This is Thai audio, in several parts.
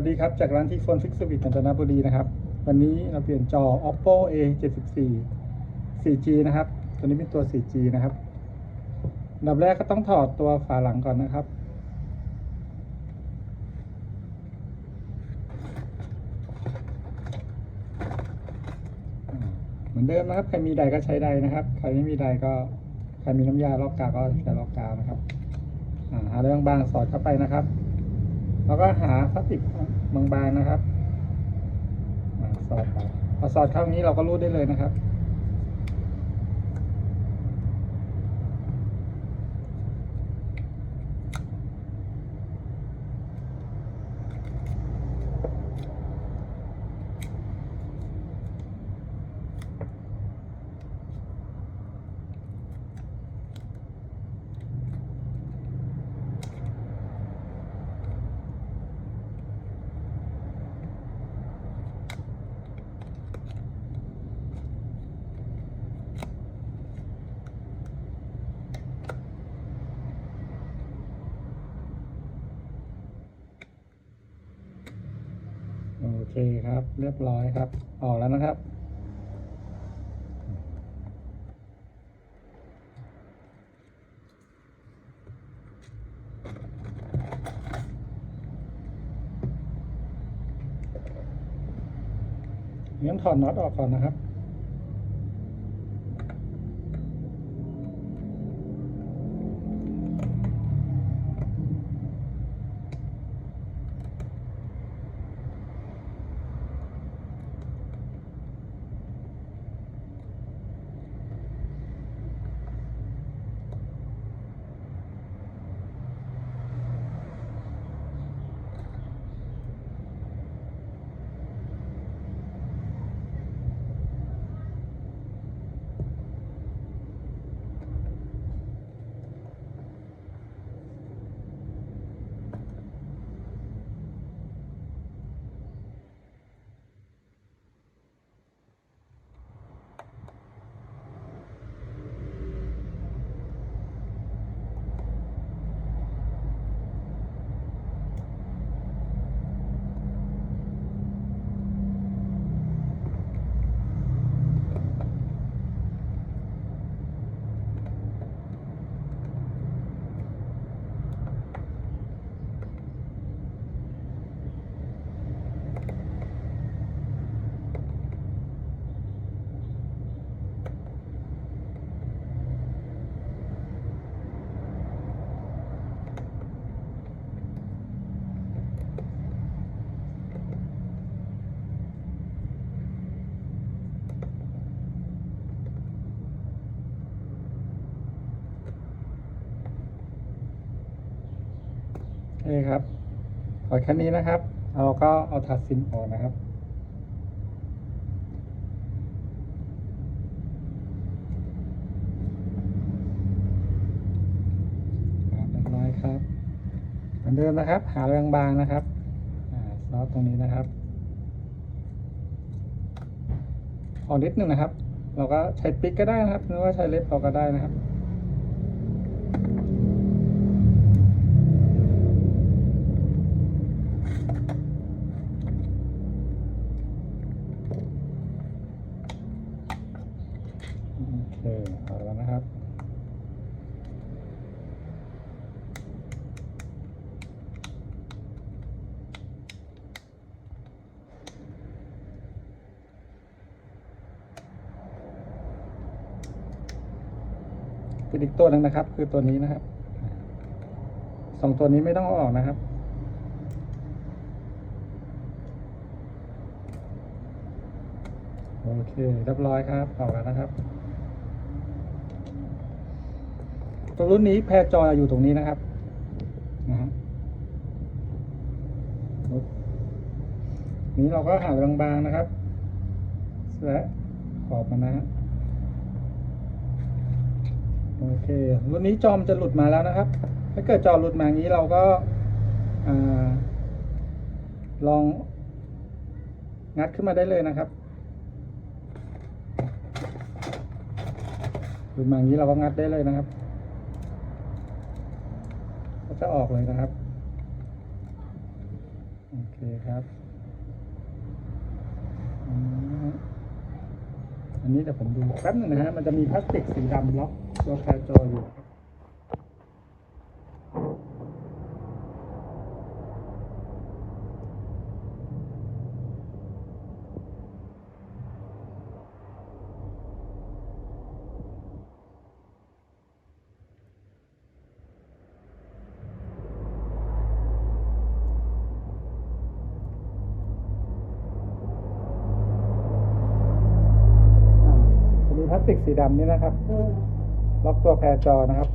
วัสดีครับ จากร้านที่โฟนฟิกสวิตกาญจนบุรีนะครับ วันนี้เราเปลี่ยนจอ oppo a 74 4G นะครับ ตัวนี้เป็นตัว 4G นะครับอันดับแรกก็ต้องถอดตัวฝาหลังก่อนนะครับ เหมือนเดิมนะครับ ใครมีใดก็ใช้ใดนะครับ ใครไม่มีใดก็ ใครมีน้ำยาลอกกาวก็ใช้ลอกกาวนะครับ อ่าหาเรื่องบางสอดเข้าไปนะครับ แล้วก็หาพลาสติกบางๆนะครับสอดไปพอสอดเข้าอย่างนี้เราก็รูดได้เลยนะครับ คครับ เรียบร้อยครับ ออกแล้วนะครับ งั้นถอดน็อตออกก่อนนะครับ โอเคครับถอดแค่นี้นะครับ เราก็เอาถัดซิมออกนะครับ เรียบร้อยครับเหมือนเดิมนะครับ หาเรื่องบางนะครับอซอสตรงนี้นะครับออกนิดหนึ่งนะครับ เราก็ใช้ปิ๊กก็ได้นะครับ หรือว่าใช้เล็บเราก็ได้นะครับ เคเอาแล้วนะครับเป็นอีกตัวหนึ่งนะครับ คือตัวนี้นะครับสองตัวนี้ไม่ต้องเอาออกนะครับโอเคเรียบร้อยครับออกแล้วนะครับ ตัวรุ่นนี้แพรจอยอยู่ตรงนี้นะครับนะฮะนี้เราก็หาบางๆนะครับ และขอบมันนะฮะโอเครุ่นนี้จอมจะหลุดมาแล้วนะครับ ถ้าเกิดจอหลุดมาอย่างนี้เราก็อลองงัดขึ้นมาได้เลยนะครับหลุดมาอย่างนี้เราก็งัดได้เลยนะครับ จะออกเลยนะครับ โอเคครับ อันนี้เดี๋ยวผมดูแป๊บหนึงนะฮะ มันจะมีพลาสติกสีดำล็อกตัวแคร์จออยู่ครับ อ่าจะมีพลาส ติกสีดำนี่นะครับ ล็อกตัวแพรจอนะครับ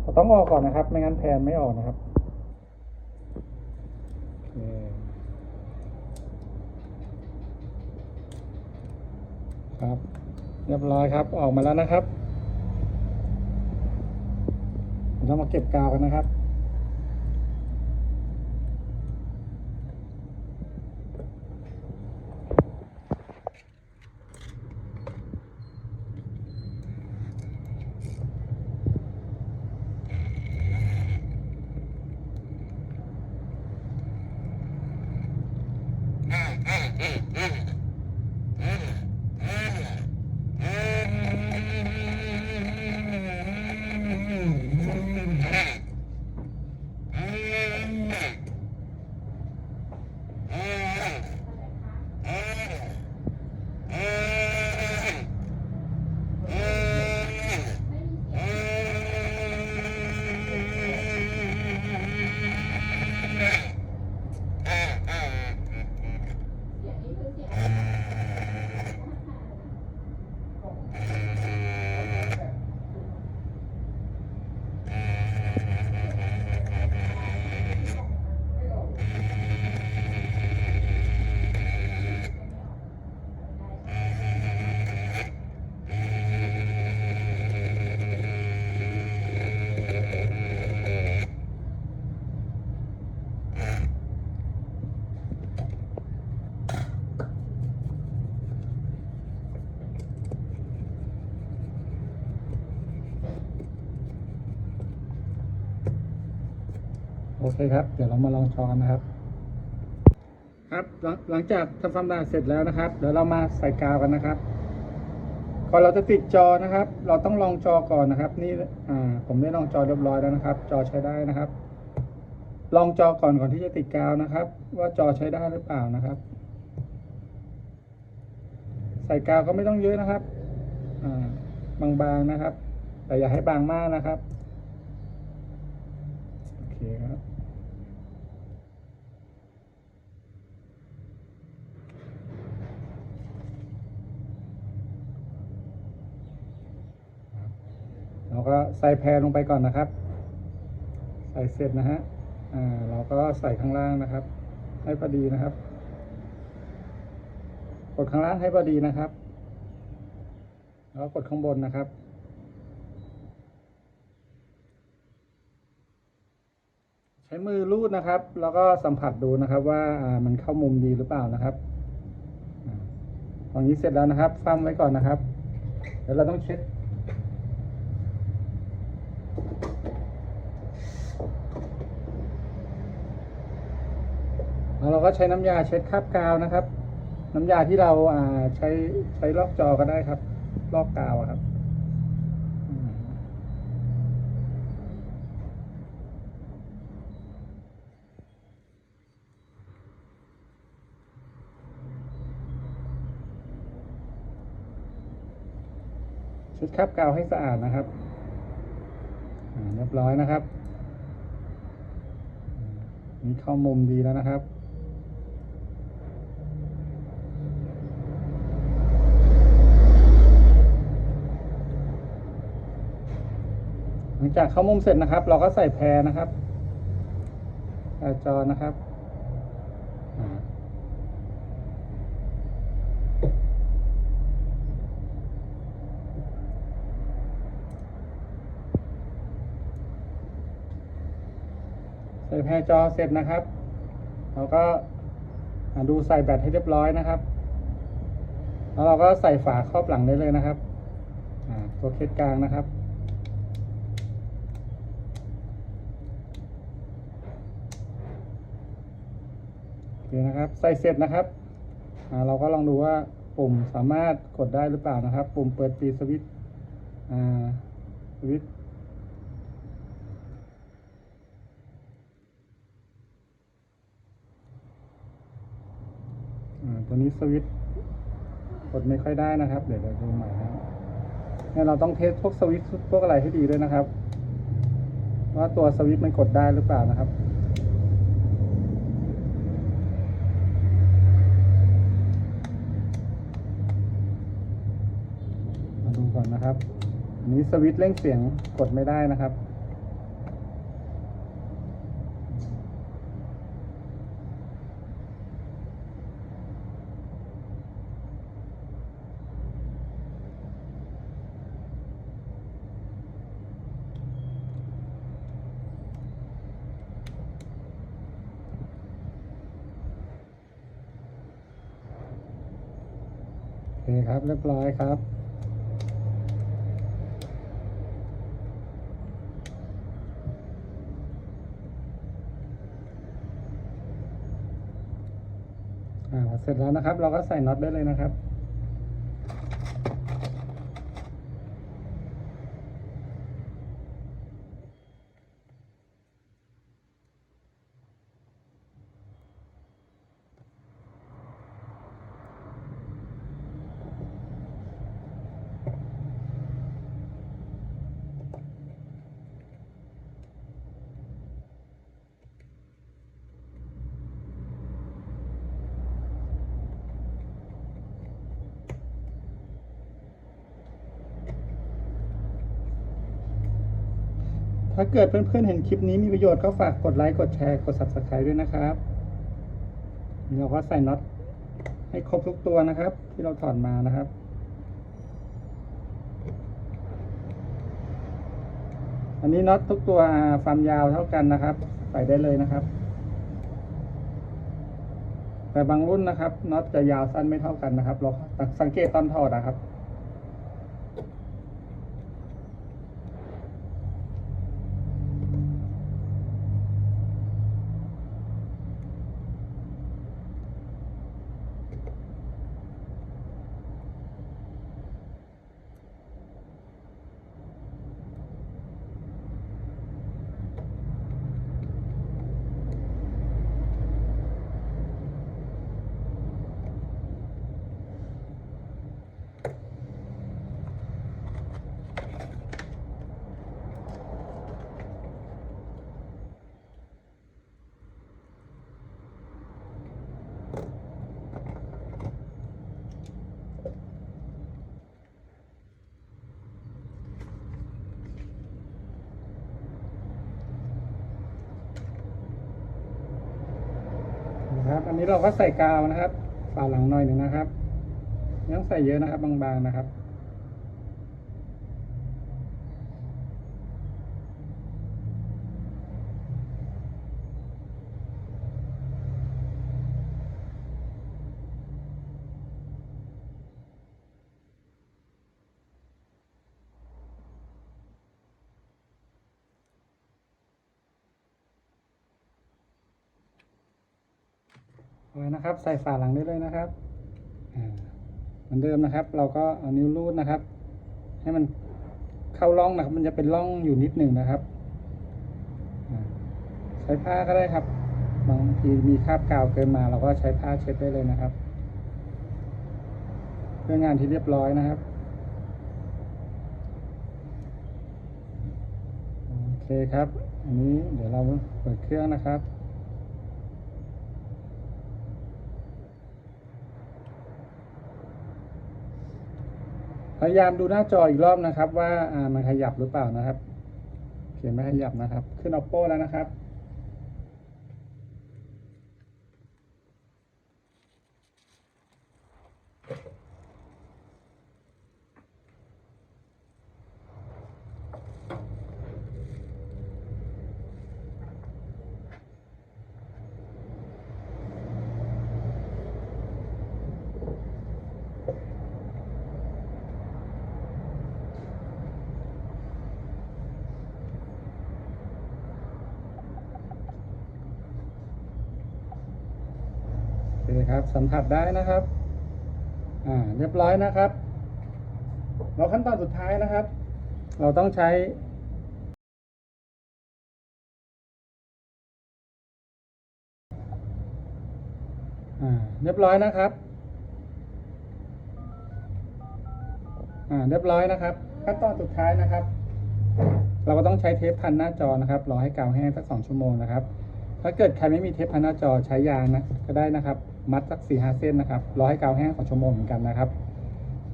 เราต้องออกก่อนนะครับ ไม่งั้นแพรไม่ออกนะครับโอเคครับ เรียบร้อยครับ ออกมาแล้วนะครับเราต้องมาเก็บกาวกันนะครับ โอเคครับ เดี๋ยวเรามาลองจอนนะครับ ครับหลังหลังจากทำความสะอาดเสร็จแล้วนะครับ เดี๋ยวเรามาใส่กาวกันนะครับก่อนเราจะติดจอนะครับ เราต้องลองจอก่อนนะครับ นี่อ่าผมได้ลองจอเรียบร้อยแล้วนะครับ จอใช้ได้นะครับ ลองจอก่อนก่อนที่จะติดกาวนะครับ ว่าจอใช้ได้หรือเปล่านะครับ ใส่กาวก็ไม่ต้องเยอะนะครับอ่าบางๆนะครับ แต่อย่าให้บางมากนะครับโอเคครับ เรา ก็ใส่แพรลงไปก่อนนะครับ ใส่เสร็จนะฮะอ่าเราก็ใส่ข้างล่างนะครับ ให้พอดีนะครับกดข้างล่างให้พอดีนะครับ แล้วกดข้างบนนะครับ ใช้มือรูดนะครับ แล้วก็สัมผัสดูนะครับว่ามันเข้ามุมดีหรือเปล่านะครับอ่าตอนนี้เสร็จแล้วนะครับฟังไว้ก่อนนะครับ เดี๋ยวเราต้องเช็ด แล้วเราก็ใช้น้ำยาเช็ดคราบกาวนะครับ น้ำยาที่เราอ่าใช้ใช้ลอกจอก็ได้ครับ ลอกกาวครับเช็ดคราบกาวให้สะอาดนะครับเรียบร้อยนะครับนี่เข้ามุมดีแล้วนะครับ หลัง จากเข้ามุมเสร็จนะครับ เราก็ใส่แพรนะครับแพรจอนะครับใส่แพรจอเสร็จนะครับ เราก็ดูใส่แบตให้เรียบร้อยนะครับ แล้วเราก็ใส่ฝาครอบหลังได้เลยนะครับตัวเคสกลางนะครับ เคนะครับใส่เสร็จนะครับเราก็ลองดูว่าปุ่มสามารถกดได้หรือเปล่านะครับ ปุ่มเปิดปิดสวิตสวิตตัวนี้สวิตช์กดไม่ค่อยได้นะครับ เดี๋ยวเราดูใหม่นะครับเนี่ยเราต้องเทสพวกสวิตช์พวกอะไรให้ดีด้วยนะครับ ว่าตัวสวิตช์มันกดได้หรือเปล่านะครับ มาดูก่อ นะครับอันนี้สวิตช์เร่งเสียงกดไม่ได้นะครับ โอเคครับ เรียบร้อยครับ อ่า เสร็จแล้วนะครับ เราก็ใส่น็อตได้เลยนะครับ ถ้าเกิดเพื่อนๆเห็นคลิปนี้มีประโยชน์ก็ฝากกดไลค์ กดแชร์ กด subscribe ด้วยนะครับเราก็ใส่น็อตให้ครบทุกตัวนะครับ ที่เราถอดมานะครับอันนี้น็อตทุกตัวความยาวเท่ากันนะครับ ใส่ได้เลยนะครับ แต่บางรุ่นนะครับน็อตจะยาวสั้นไม่เท่ากันนะครับ เราสังเกตตอนถอดนะครับ อันนี้เราก็ใส่กาวนะครับฝาหลังหน่อยหนึ่งนะครับไม่ต้องใส่เยอะนะครับบางๆนะครับ นะครับ ใส่ฝาหลังได้เลยนะครับเหมือนเดิมนะครับ เราก็เอานิ้วรูดนะครับ ให้มันเข้าร่องนะครับ มันจะเป็นร่องอยู่นิดหนึ่งนะครับใช้ผ้าก็ได้ครับ บางทีมีคราบกาวเกินมา เราก็ใช้ผ้าเช็ดได้เลยนะครับ เพื่องานที่เรียบร้อยนะครับโอเคครับ อันนี้เดี๋ยวเราเปิดเครื่องนะครับ พยายามดูหน้าจออีกรอบนะครับ ว่ามันขยับหรือเปล่านะครับเขียนไม่ขยับนะครับ ขึ้น oppo แล้วนะครับ โนะครับ สัมผัสได้นะครับ อ่าเรียบร้อยนะครับ เราขั้นตอนสุดท้ายนะครับ เราต้องใช้เรียบร้อยนะครับ อ่า เรียบร้อยนะครับ ขั้นตอนสุดท้ายนะครับ เราก็ต้องใช้เทปพันหน้าจอนะครับ รอให้กาวแห้งสักสองชั่วโมงนะครับ ถ้าเกิดใครไม่มีเทปพันหน้าจอใช้ยางนะก็ได้นะครับ มัดสักสี่ห้าเส้นนะครับรอให้กาวแห้งสองชั่วโมงเหมือนกันนะครับ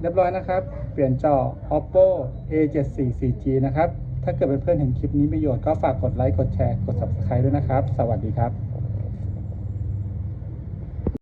เรียบร้อยนะครับ เปลี่ยนจอ oppo a74 4g นะครับ ถ้าเกิดเเพื่อนๆเห็นคลิปนี้มีประโยชน์ก็ฝากกดไลค์กดแชร์กด subscribe ด้วยนะครับ สวัสดีครับ